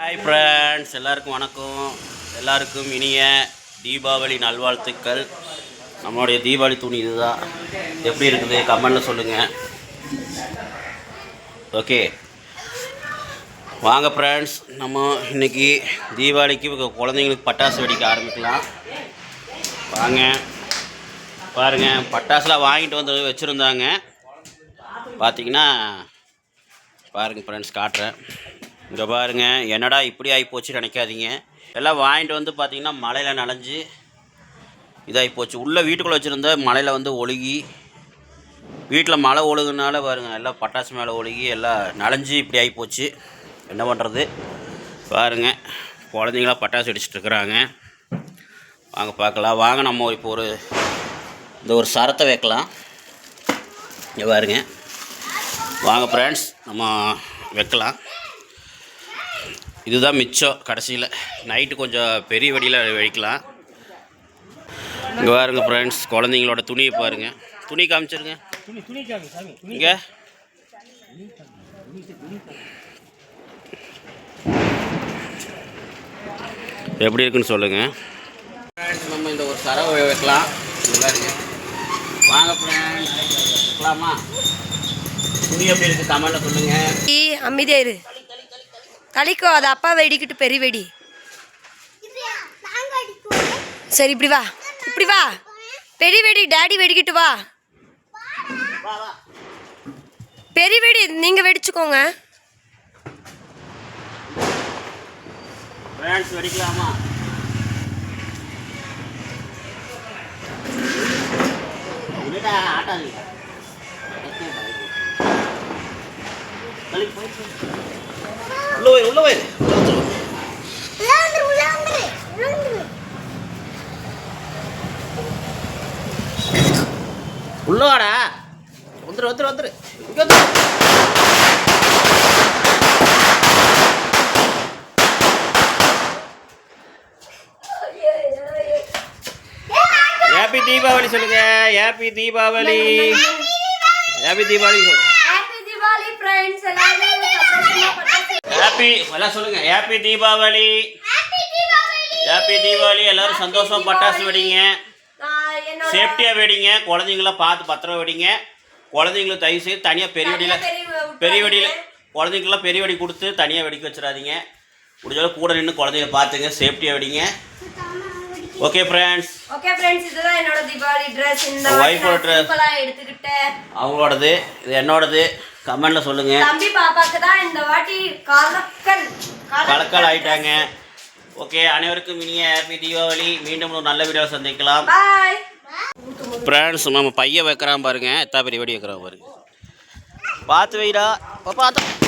Hi friends எல்லாருக்கும் வணக்கம். எல்லாருக்கும் இனிய தீபாவளி நல்வாழ்த்துக்கள். நம்மளுடைய தீபாவளி துணி இதுதான். எப்படி இருக்குது? கமெண்டில் சொல்லுங்கள் ஓகே வாங்க ஃப்ரெண்ட்ஸ் நம்ம இன்னைக்கு தீபாவளிக்கு குழந்தைங்களுக்கு பட்டாசு வெடிக்க ஆரம்பிக்கலாம். வாங்க. பாருங்கள் பட்டாசுலாம் வாங்கிட்டு வந்து வச்சுருந்தாங்க. பார்த்தீங்கன்னா பாருங்கள் ஃப்ரெண்ட்ஸ் காட்டுறேன். இங்கே பாருங்கள் என்னடா இப்படி ஆகி போச்சு நினைக்காதீங்க. எல்லாம் வாங்கிட்டு வந்து பார்த்தீங்கன்னா மழையில் நனைஞ்சு இதாகி போச்சு. உள்ளே வீட்டுக்குள்ளே வச்சுருந்த மழையில் வந்து ஒழுகி வீட்டில் மழை ஒழுகுனால பாருங்கள் எல்லாம் பட்டாசு மேலே ஒழுகி எல்லாம் நனைஞ்சு இப்படி ஆகி போச்சு என்ன பண்ணுறது பாருங்கள் குழந்தைங்களாம் பட்டாசு வெடிச்சிட்டு இருக்கிறாங்க. வாங்க பார்க்கலாம். வாங்க நம்ம இப்போ ஒரு இந்த ஒரு சரத்தை வைக்கலாம். இங்கே பாருங்க. வாங்க ஃப்ரெண்ட்ஸ் நம்ம வைக்கலாம். இதுதான் மிச்சம் கடைசியில். நைட்டு கொஞ்சம் பெரிய வெடியில் வைக்கலாம் இங்கே பாருங்க ஃப்ரெண்ட்ஸ் குழந்தைங்களோட துணியை பாருங்கள் துணி காமிச்சிருங்க. இங்கே. எப்படி இருக்குன்னு சொல்லுங்கள் நம்ம இந்த ஒரு சரவை வைக்கலாம். வாங்க ஃப்ரெண்ட்ஸ் வைக்கலாமா? துணி எப்படி இருக்குது கமெண்ட்டில் சொல்லுங்கள் ஈ, இரு. தளிக்கோ அது அப்பா வெடிக்கிட்டு பெரிய வெடி. சரி இப்படி வா. இப்படி வா. பெரிய வெடி டாடி வெடிக்கிட்டு வா. வா வா. பெரிய வெடி நீங்க வெடிச்சுக்கோங்க. வெடிக்கலாமா? உள்ள போய் உள்ள போய். உள்ள வாடா. வந்துரு வந்துரு வந்துரு. இங்க ஹாப்பி தீபாவளி சொல்லுங்க. ஹாப்பி தீபாவளி ஹாப்பி தீபாவளி சொல்லுங்க ஹாப்பி தீபாவளி ஃப்ரெண்ட்ஸ் ஹாப்பி எல்லாம் சொல்லுங்க. ஹாப்பி தீபாவளி. ஹாப்பி தீபாவளி. எல்லாரும் சந்தோஷமா பட்டாசு வெடிங்க. சேஃப்டியாக வெடிங்க. குழந்தைங்களாம் பார்த்து பத்திரம் வெடிங்க. குழந்தைங்களுக்கு தயவு செய்து தனியாக பெரிய வெடியில் பெரிய வெடியில் குழந்தைங்களுக்குலாம் பெரிய வெடி கொடுத்து தனியாக வெடிக்க வச்சிடாதீங்க. முடிஞ்சாலும் கூட நின்று குழந்தைங்க பார்த்துங்க. சேஃப்டியாக வெடிங்க. ஓகே ஃப்ரெண்ட்ஸ் ஓகே ஃப்ரெண்ட்ஸ் இதுதான் என்னோட தீபாவளி ட்ரெஸ் இந்த dress. simple-ஆ எடுத்துக்கிட்டேன். அவங்களோடது. இது என்னோடது. கமெண்டில் சொல்லுங்கள் தம்பி பாப்பாக்கு தான் இந்த வாட்டி கலக்கல். கலக்கல் ஆயிட்டாங்க. ஓகே அனைவருக்கும் இனிய ஹாப்பி தீபாவளி மீண்டும் ஒரு நல்ல வீடியோ சந்திக்கலாம். ஃப்ரெண்ட்ஸ் நம்ம பையன் வைக்கிறான் பாருங்க. எத்தா பெரிய வெடி வைக்கிறான் பாருங்க. பார்த்து வைடா. பார்த்து